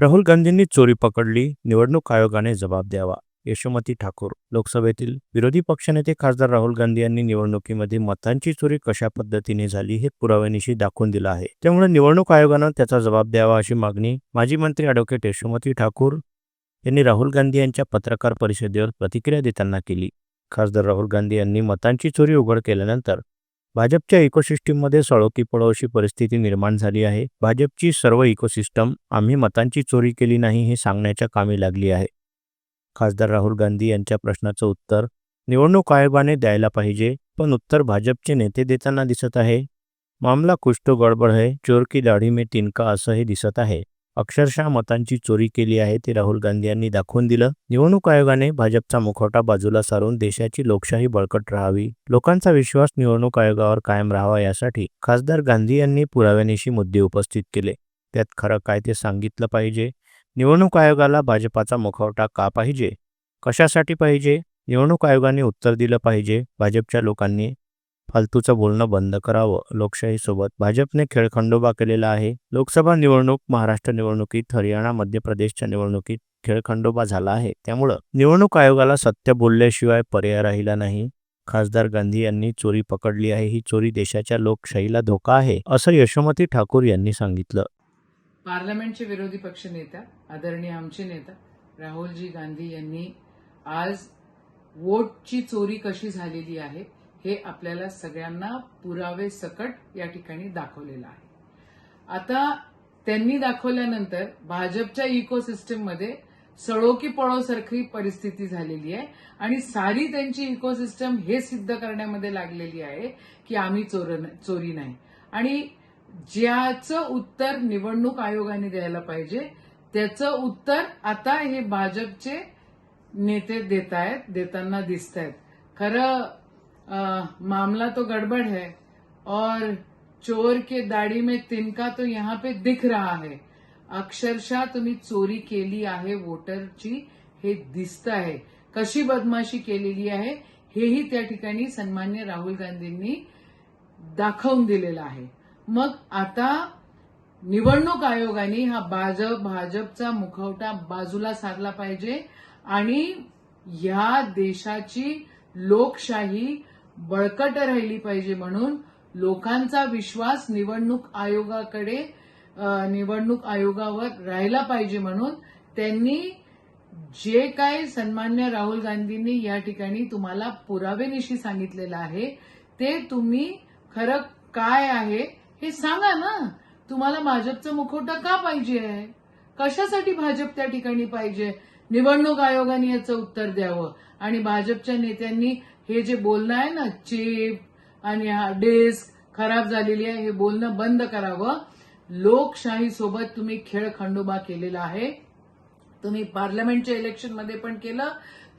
राहुल गांधींनी चोरी पकडली निवडणूक आयोगाने जबाब द्यावा. यशोमती ठाकूर लोकसभेतील विरोधी पक्षनेते खासदार राहुल गांधी यांनी निवडणुकीमध्ये मतांची चोरी कशा पद्धतीने झाली हे पुराव्यानिशी दाखवून दिलं आहे. त्यामुळे निवडणूक आयोगानं त्याचा जबाब द्यावा अशी मागणी माजी मंत्री अॅडव्होकेट यशोमती ठाकूर यांनी राहुल गांधी यांच्या पत्रकार परिषदेवर प्रतिक्रिया देताना केली. खासदार राहुल गांधी यांनी मतांची चोरी उघड केल्यानंतर भाजपच्या इकोसिस्टीममध्ये सळोकी पळोशी परिस्थिती निर्माण झाली आहे. भाजपची सर्व इकोसिस्टम आम्ही मतांची चोरी केली नाही हे सांगण्याच्या कामी लागली आहे. खासदार राहुल गांधी यांच्या प्रश्नाचं उत्तर निवडणूक आयोगाने द्यायला पाहिजे पण उत्तर भाजपचे नेते देताना दिसत आहे. मामला कुष्ठ गडबड है चोर की दाढी में तिनका असंही दिसत आहे. अक्षरशः मतांची चोरी केली आहे ते राहुल गांधी यांनी दाखवून दिलं. निवडणूक आयोगाने भाजपचा मुखवटा बाजूला सारून देशाची लोकशाही बळकट राहावी. लोकांचा विश्वास निवडणूक आयोगावर कायम राहावा यासाठी खासदार गांधी यांनी पुराव्यानिशी मुद्दे उपस्थित केले. त्यात खरं काय ते सांगितलं पाहिजे? निवडणूक आयोगाला भाजपाचा मुखवटा का पाहिजे? कशासाठी पाहिजे? निवडणूक आयोगाने उत्तर दिलं पाहिजे भाजपच्या लोकांनी फालतूचं बोलणं बंद करावं. लोकशाहीसोबत भाजपने खेळखंडोबा केलेला आहे. लोकसभा निवडणूक महाराष्ट्र निवडणुकीत हरियाणा मध्य प्रदेशच्या निवडणुकीत खेळखंडोबा झाला आहे. त्यामुळं निवडणूक आयोगाला सत्य बोलल्याशिवाय पर्याय राहिला नाही. खासदार गांधी यांनी चोरी पकडली आहे. ही चोरी देशाच्या लोकशाहीला धोका आहे असं यशोमती ठाकूर यांनी सांगितलं. पार्लमेंटचे विरोधी पक्ष नेता आदरणीय आमचे नेता राहुलजी गांधी यांनी आज वोटची चोरी कशी झालेली आहे हे आपल्याला सगळ्यांना पुरावे सकट या ठिकाणी दाखवलेलं आहे. आता त्यांनी दाखवल्यानंतर भाजपच्या इकोसिस्टममध्ये सळोकी पळोसारखी परिस्थिती झालेली आहे आणि सारी त्यांची इकोसिस्टम हे सिद्ध करण्यामध्ये लागलेली आहे की आम्ही चोर चोरी नाही. आणि ज्याचं उत्तर निवडणूक आयोगाने द्यायला पाहिजे त्याचं उत्तर आता हे भाजपचे नेते देत आहेत देताना दिसत आहेत खरं मामला तो गड़बड़ है और चोर के दाढ़ी में तिनका तो यहाँ पे दिख रहा है। अक्षरशः तुम्ही चोरी केली आहे वोटरची हे दिसत आहे कशी बदमाशी केलेली आहे हेही त्या ठिकाणी सन्मान्य राहुल गांधींनी दाखवून दिलेलं आहे. मग आता निवडणूक आयोगाने हा भाजप भाजपचा मुखवटा बाजूला सारला पाहिजे आणि या देशाची लोकशाही बळकट राहिली पाहिजे म्हणून लोकांचा विश्वास निवडणूक आयोगाकडे निवडणूक आयोगावर राहिला पाहिजे म्हणून त्यांनी जे काय सन्मान्य राहुल गांधींनी या ठिकाणी तुम्हाला पुरावेनिशी सांगितलेलं आहे ते तुम्ही खरं काय आहे हे सांगा ना. तुम्हाला भाजपचं मुखवटा का पाहिजे आहे? कशासाठी भाजप त्या ठिकाणी पाहिजे? निवडणूक आयोगाने याचं उत्तर द्यावं. आणि भाजपच्या नेत्यांनी हे जे बोलणं आहे ना चिप आणि हा डेस्क खराब झालेली आहे हे बोलणं बंद करावं. लोकशाहीसोबत तुम्ही खेळ खंडोबा केलेला आहे. तुम्ही पार्लमेंटच्या इलेक्शनमध्ये पण केलं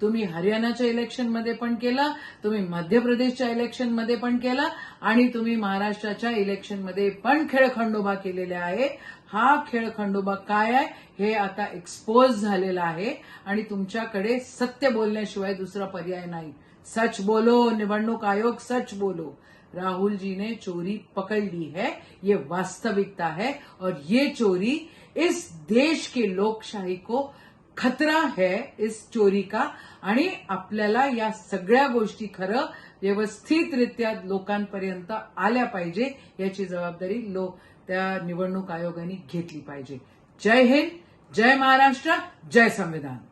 तुम्ही हरियाणाच्या इलेक्शनमध्ये पण केलं तुम्ही मध्य प्रदेशच्या इलेक्शनमध्ये पण केलं आणि तुम्ही महाराष्ट्राच्या इलेक्शनमध्ये पण खेळ खंडोबा केलेले आहे. हा खेळ खंडोबा काय आहे हे आता एक्सपोज झालेला आहे आणि तुमच्याकडे सत्य बोलण्याशिवाय दुसरा पर्याय नाही. सच बोलो निवडणूक आयोग सच बोलो. राहुल जी ने चोरी पकड़ ली है ये वास्तविकता है और ये चोरी इस देश के लोकशाही को खतरा है इस चोरी का आणि आपल्याला या सगळ्या गोष्टी खरं व्यवस्थितरित्या लोकांपर्यंत आल्या पाहिजे याची जबाबदारी लो त्या निवडणूक आयोगाने घेतली पाहिजे. जय हिंद जय महाराष्ट्र जय संविधान.